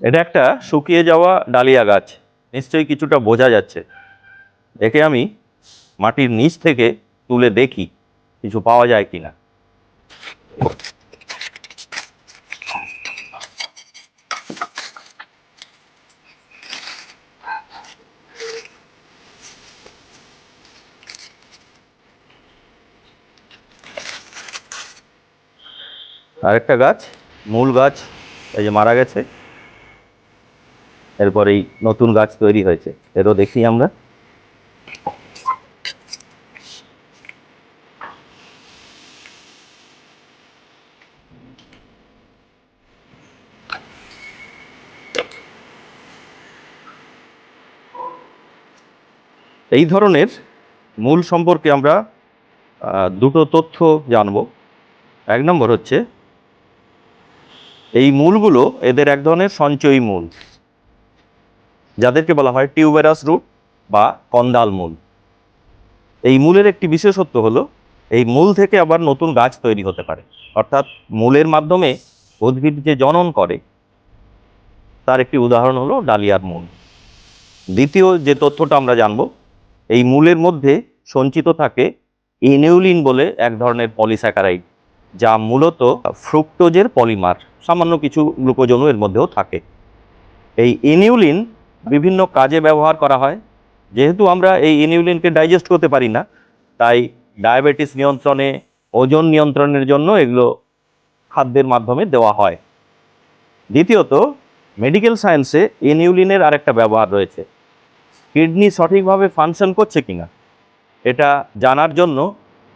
এটা একটা শুকিয়ে যাওয়া ডালিয়া গাছ। নিশ্চয়ই কিছুটা বোঝা যাচ্ছে। একে আমি মাটির নিচ থেকে তুলে দেখি কিছু পাওয়া যায় কিনা। আরেকটা গাছ, মূল গাছ, এই যে মারা গেছে। এরপর এই নতুন গাছ তৈরি হয়েছে। এরও দেখি আমরা। এই ধরনের মূল সম্পর্কে আমরা দুটো তথ্য জানব। এক নম্বর হচ্ছে, এই মূলগুলো এদের এক ধরনের সঞ্চয়ী মূল। যাদেরকে বলা হয় টিউবেরাস রুট বা কন্দাল মূল। এই মূলের একটি বিশেষত্ব হলো, এই মূল থেকে আবার নতুন গাছ তৈরি হতে পারে। অর্থাৎ মূলের মাধ্যমে উদ্ভিদ যে জনন করে, তার একটি উদাহরণ হলো ডালিয়ার মূল। দ্বিতীয় যে তথ্যটা আমরা জানব, এই মূলের মধ্যে সঞ্চিত থাকে ইনিউলিন বলে এক ধরনের পলিস্যাকারাইড, যা মূলত ফ্রুক্টোজের পলিমার, সামান্য কিছু গ্লুকোজনু এর মধ্যেও থাকে। এই ইনিউলিন বিভিন্ন কাজে ব্যবহার করা হয়। যেহেতু আমরা এই ইনিউলিনকে ডাইজেস্ট করতে পারি না, তাই ডায়াবেটিস নিয়ন্ত্রণে, ওজন নিয়ন্ত্রণের জন্য এগুলো খাদ্যের মাধ্যমে দেওয়া হয়। দ্বিতীয়ত মেডিকেল সায়েন্সে ইনিউলিনের আরেকটা ব্যবহার রয়েছে। কিডনি সঠিকভাবে ফাংশন করছে কিনা, এটা জানার জন্য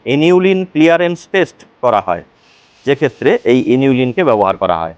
ইনিউলিন ক্লিয়ারেন্স টেস্ট করা হয়। যে ক্ষেত্রে এই ইনিউলিনকে ব্যবহার করা হয়।